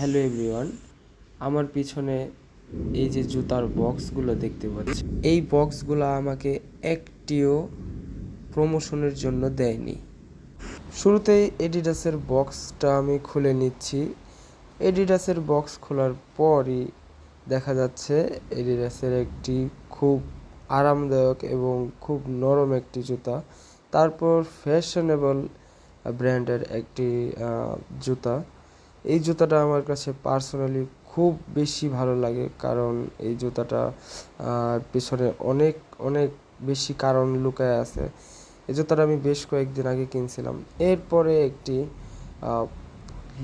Hello everyone, আমার পিছনে এই যে জুতার বক্সগুলো দেখতে পাচ্ছি। এই বক্সগুলো আমাকে একটিও প্রমোশনের জন্য দেয়নি। শুরুতেই এডিডাসের বক্সটা আমি খুলে নিচ্ছি। এডিডাসের বক্স খোলার পরই দেখা যাচ্ছে এডিডাসের একটি খুব আরামদায়ক এবং খুব নরম একটি জুতা, তারপর ফ্যাশনেবল ব্র্যান্ডের একটি জুতা। এই জুতাটা আমার কাছে পার্সোনালি খুব বেশি ভালো লাগে, কারণ এই জুতাটা পিছনে অনেক অনেক বেশি কারণ লুকায় আছে। এই জুতাটা আমি বেশ কয়েকদিন আগে কিনছিলাম। এরপরে একটি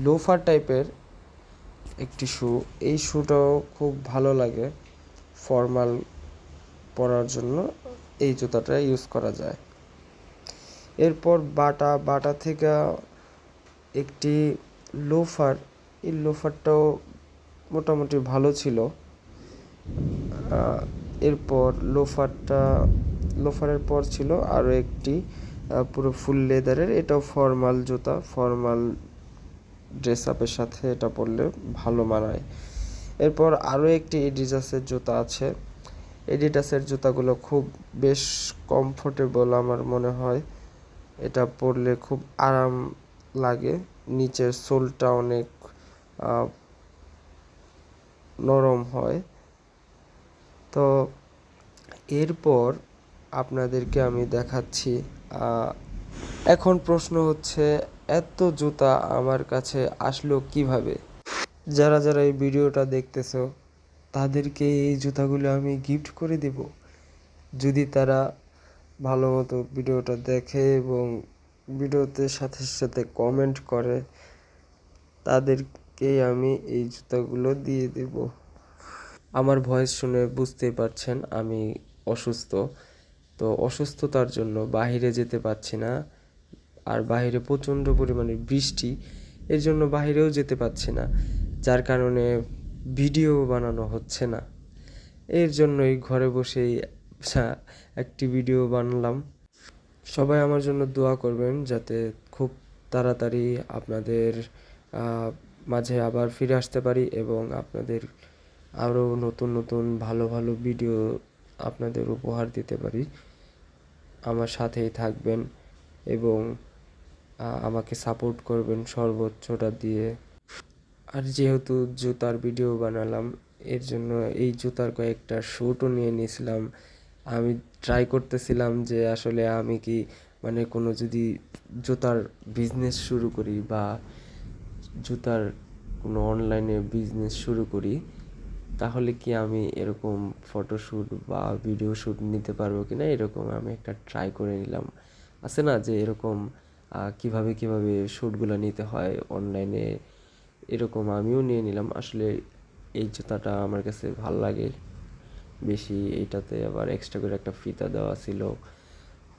লোফার টাইপের একটি শু এই শুটাও খুব ভালো লাগে ফর্মাল পরার জন্য। এই জুতাটা ইউজ করা যায়। এরপর বাটা বাটা থেকে একটি লোফার, এই লোফারটাও মোটামুটি ভালো ছিল। এরপর লোফারটা, লোফারের পর ছিল আরও একটি পুরো ফুল লেদারের। এটাও ফর্মাল জুতা, ফর্মাল ড্রেস আপের সাথে এটা পরলে ভালো মানায়। এরপর আরও একটি এডিডাসের জুতা আছে। এডিডাসের জুতাগুলো খুব বেশ কমফোর্টেবল আমার মনে হয়। এটা পরলে খুব আরাম লাগে। নিচের সোলটা অনেক নরম হয়। তো এরপর আপনাদেরকে আমি দেখাচ্ছি এখন প্রশ্ন হচ্ছে, এত জুতা আমার কাছে আসলো কীভাবে? যারা যারা এই ভিডিওটা দেখতেছো, তাদেরকে এই জুতাগুলো আমি গিফট করে দেব। যদি তারা ভালো মতো ভিডিওটা দেখে এবং ভিডিওতে সাথে সাথে কমেন্ট করে, তাদেরকেই আমি এই জুতাগুলো দিয়ে দেব। আমার ভয়েস শুনে বুঝতেই পারছেন, আমি অসুস্থ। তো অসুস্থতার জন্য বাইরে যেতে পারছি না, আর বাইরে প্রচণ্ড পরিমাণে বৃষ্টি, এর জন্য বাইরেও যেতে পারছি না, যার কারণে ভিডিও বানানো হচ্ছে না। এর জন্যই ঘরে বসেই একটি ভিডিও বানালাম। সবাই আমার জন্য দোয়া করবেন যাতে খুব তাড়াতাড়ি আপনাদের মাঝে আবার ফিরে আসতে পারি এবং আপনাদের আরও নতুন নতুন, ভালো ভালো ভিডিও আপনাদের উপহার দিতে পারি। আমার সাথেই থাকবেন এবং আমাকে সাপোর্ট করবেন সর্বোচ্চটা দিয়ে। আর যেহেতু জুতার ভিডিও বানালাম, এর জন্য এই জুতার কয়েকটা শ্যুটও নিয়ে নিয়েছিলাম। আমি ট্রাই করতেছিলাম যে আসলে আমি কি মানে কোনো যদি জুতার বিজনেস শুরু করি বা জুতার কোনো অনলাইনে বিজনেস শুরু করি, তাহলে কি আমি এরকম ফটোশ্যুট বা ভিডিও শ্যুট নিতে পারব কি না এরকম আমি একটা ট্রাই করে নিলাম। আছে না যে এরকম কীভাবে কীভাবে শ্যুটগুলো নিতে হয় অনলাইনে এরকম আমিও নিয়ে নিলাম। আসলে এই জুতাটা আমার কাছে ভালো লাগে। বেশি এটাতে আবার এক্সট্রা করে একটা ফিতা দেওয়া ছিল।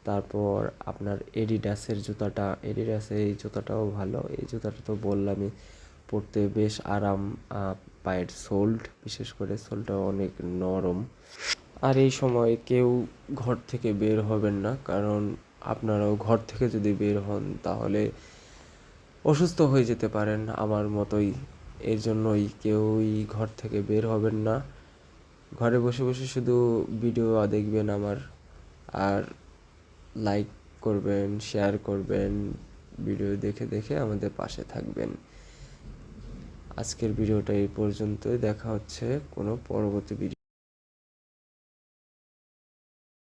তারপর আপনার এডিডাসের জুতাটা এডিডাসের এই জুতাটাও ভালো। এই জুতাটা তো বললামই, পরতে বেশ আরাম পায়ের সোল্ড বিশেষ করে সোলটা অনেক নরম। আর এই সময় কেউ ঘর থেকে বের হবেন না, কারণ আপনারাও ঘর থেকে যদি বের হন তাহলে অসুস্থ হয়ে যেতে পারেন আমার মতোই। এর জন্যই কেউই ঘর থেকে বের হবেন না। ঘরে বসে বসে শুধু ভিডিও দেখবেন আমার, আর লাইক করবেন শেয়ার করবেন, ভিডিও দেখে দেখে আমাদের পাশে থাকবেন। আজকের ভিডিওটা এই পর্যন্তই, দেখা হচ্ছে কোনো পরবর্তী ভিডিও